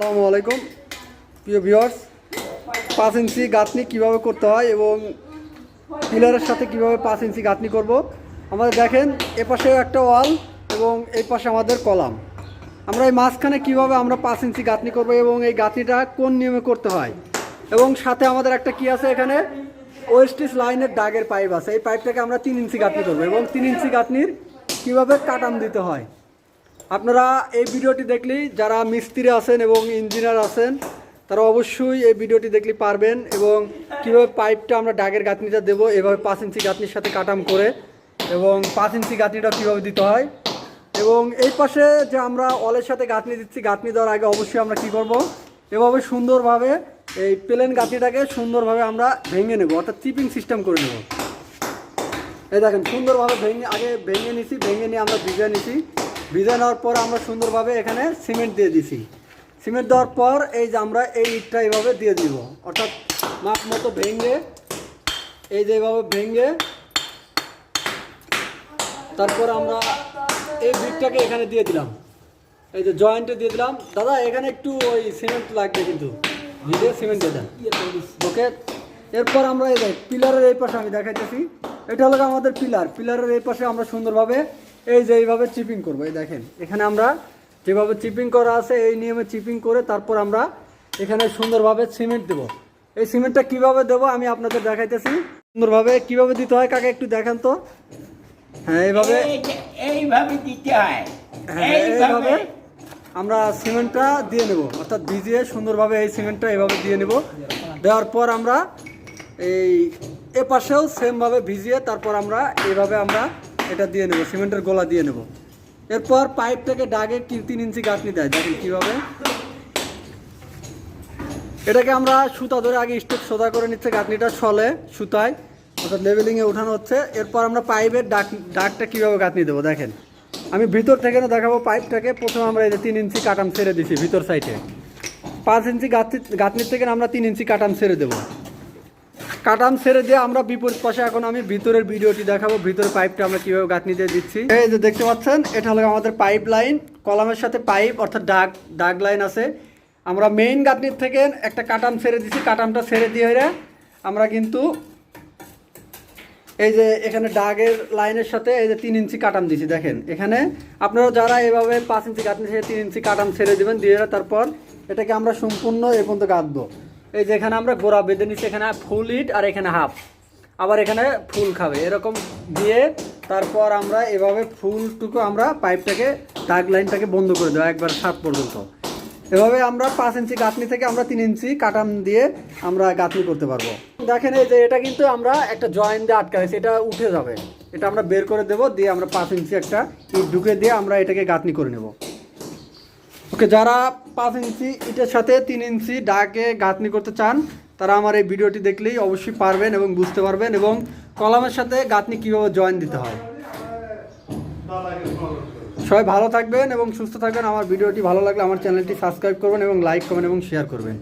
আসসালামু আলাইকুম। প্রিয় ভিউয়ার্স, পাঁচ ইঞ্চি গাঁথনি কীভাবে করতে হয় এবং পিলারের সাথে কীভাবে পাঁচ ইঞ্চি গাঁথনি করব? আমাদের দেখেন, এ পাশে একটা ওয়াল এবং এই পাশে আমাদের কলাম। আমরা এই মাঝখানে কীভাবে আমরা পাঁচ ইঞ্চি গাঁথনি করব এবং এই গাঁথনিটা কোন নিয়মে করতে হয়? এবং সাথে আমাদের একটা কি আছে এখানে? ওয়েস্টিস লাইনের দাগের পাইপ আছে। এই পাইপটাকে আমরা তিন ইঞ্চি গাঁথনি করব এবং তিন ইঞ্চি গাঁথনির কীভাবে কাটাম দিতে হয়? আপনারা এই ভিডিওটি দেখলেই যারা মিস্ত্রি আছেন এবং ইঞ্জিনিয়ার আছেন, তারা অবশ্যই এই ভিডিওটি দেখলে পারবেন এবং কীভাবে পাইপটা আমরা ডাগের গাঁথনিটা দেবো, এভাবে পাঁচ ইঞ্চি গাঁথনির সাথে কাটাম করে এবং পাঁচ ইঞ্চি গাঁথনিটা কীভাবে দিতে হয় এবং এই পাশে যে আমরা অলের সাথে গাঁথনি দিচ্ছি, গাঁথনি দেওয়ার আগে অবশ্যই আমরা কী করব? এভাবে সুন্দরভাবে এই প্লেন গাঁথনিটাকে সুন্দরভাবে আমরা ভেঙে নেব, অর্থাৎ চিপিং সিস্টেম করে নেব। এই দেখেন, সুন্দরভাবে ভেঙে, আগে ভেঙে নিছি, ভেঙে নিয়ে আমরা ভিজে নিছি। ভিজে নেওয়ার পর আমরা সুন্দরভাবে এখানে সিমেন্ট দিয়ে দিছি। সিমেন্ট দেওয়ার পর এই যে আমরা এই ইটটা এইভাবে দিয়ে দিব। অর্থাৎ মাপ মতো ভেঙে, এই যে এইভাবে ভেঙে, তারপর আমরা এই বিটটাকে এখানে দিয়ে দিলাম। এই যে জয়েন্টে দিয়ে দিলাম। দাদা, এখানে একটু ওই সিমেন্ট লাগবে কিন্তু। ভিজে সিমেন্ট দিয়ে দেন। ওকে? এরপর আমরা এই পিলারের এই পাশে আমি দেখাইতেছি। এটা হলো আমাদের পিলার। পিলারের এই পাশে আমরা সুন্দরভাবে এই যে এইভাবে চিপিং করব এই দেখেন। এখানে আমরা যেভাবে চিপিং করা আছে এই নিয়মে চিপিং করে তারপর আমরা এখানে সুন্দরভাবে সিমেন্ট দেবো। এই সিমেন্টটা কীভাবে দেবো আমি আপনাদের দেখাইতেছি। সুন্দরভাবে কীভাবে দিতে হয় কাকে একটু দেখেন তো। হ্যাঁ এইভাবে। এইভাবে দিতে হয়। হ্যাঁ এইভাবে আমরা সিমেন্টটা দিয়ে নেব। অর্থাৎ ভিজিয়ে সুন্দরভাবে এই সিমেন্টটা এভাবে দিয়ে নেব। দেওয়ার পর আমরা এই এ পাশেও সেমভাবে ভিজিয়ে তারপর আমরা এইভাবে আমরা এটা দিয়ে নেব, সিমেন্টের গোলা দিয়ে নেব। এরপর পাইপটাকে ডাগে তিন ইঞ্চি গাঁথনি দেয়, দেখেন কীভাবে। এটাকে আমরা সুতা ধরে আগে স্টেপ সোজা করে নিচ্ছে, গাঁথনিটা সলে সুতায়, অর্থাৎ লেভেলিংয়ে উঠানো হচ্ছে। এরপর আমরা পাইপের ডাক, ডাকটা কীভাবে গাঁথনি দেবো, দেখেন। আমি ভিতর থেকে না দেখাবো পাইপটাকে? প্রথমে আমরা এই যে তিন ইঞ্চি কাটাম ছেড়ে দিছি ভিতর সাইডে। পাঁচ ইঞ্চি গাঁথনি, গাঁথনির থেকে আমরা তিন ইঞ্চি কাটাম ছেড়ে দেবো। কাটাম ছেড়ে দিয়ে আমরা বিপরীত পাশে। এখন আমি ভিতরের ভিডিওটি দেখাবো, ভিতরের পাইপটা আমরা কীভাবে গাঁথনি দিয়ে দিচ্ছি। এই যে দেখতে পাচ্ছেন, এটা হলো আমাদের পাইপ লাইন, কলামের সাথে পাইপ, অর্থাৎ ডাক ডাক লাইন আছে। আমরা মেইন গাঁথনির থেকে একটা কাটাম ছেড়ে দিচ্ছি কাটামটা ছেড়ে দিয়ে আমরা কিন্তু এই যে এখানে ডাগের লাইনের সাথে এই যে তিন ইঞ্চি কাটাম দিছি, দেখেন। এখানে আপনারা যারা এভাবে পাঁচ ইঞ্চি কাটনি ছেড়ে তিন ইঞ্চি কাটাম ছেড়ে দেবেন, দিয়ে তারপর এটাকে আমরা সম্পূর্ণ এ পর্যন্ত গাঁথবো। এই যে এখানে আমরা গোড়া বেঁধে নিচ্ছি, এখানে ফুল ইট আর এখানে হাফ আবার এখানে ফুল খাবে। এরকম দিয়ে তারপর আমরা এভাবে ফুলটুকু আমরা পাইপটাকে, দাগ লাইনটাকে বন্ধ করে দেবো একবার সাত পর্যন্ত। এভাবে আমরা পাঁচ ইঞ্চি গাঁথনি থেকে আমরা তিন ইঞ্চি কাটাম দিয়ে আমরা গাঁথনি করতে পারব। দেখেন এই যে এটা কিন্তু আমরা একটা জয়েন্ট দিয়ে আটকা আটকাইছি এটা উঠে যাবে। এটা আমরা বের করে দেবো, দিয়ে আমরা পাঁচ ইঞ্চি একটা ইট ঢুকে দিয়ে আমরা এটাকে গাঁথনি করে নেব। ওকে, যারা পাঁচ ইঞ্চি ইটের সাথে তিন ইঞ্চি ডাকে গাঁথনি করতে চান, তারা আমার এই ভিডিওটি দেখলেই অবশ্যই পারবেন এবং বুঝতে পারবেন এবং কলামের সাথে গাঁথনি কীভাবে জয়েন দিতে হয়। সবাই ভালো থাকবেন এবং সুস্থ থাকবেন। আমার ভিডিওটি ভালো লাগলে আমার চ্যানেলটি সাবস্ক্রাইব করবেন এবং লাইক করবেন এবং শেয়ার করবেন।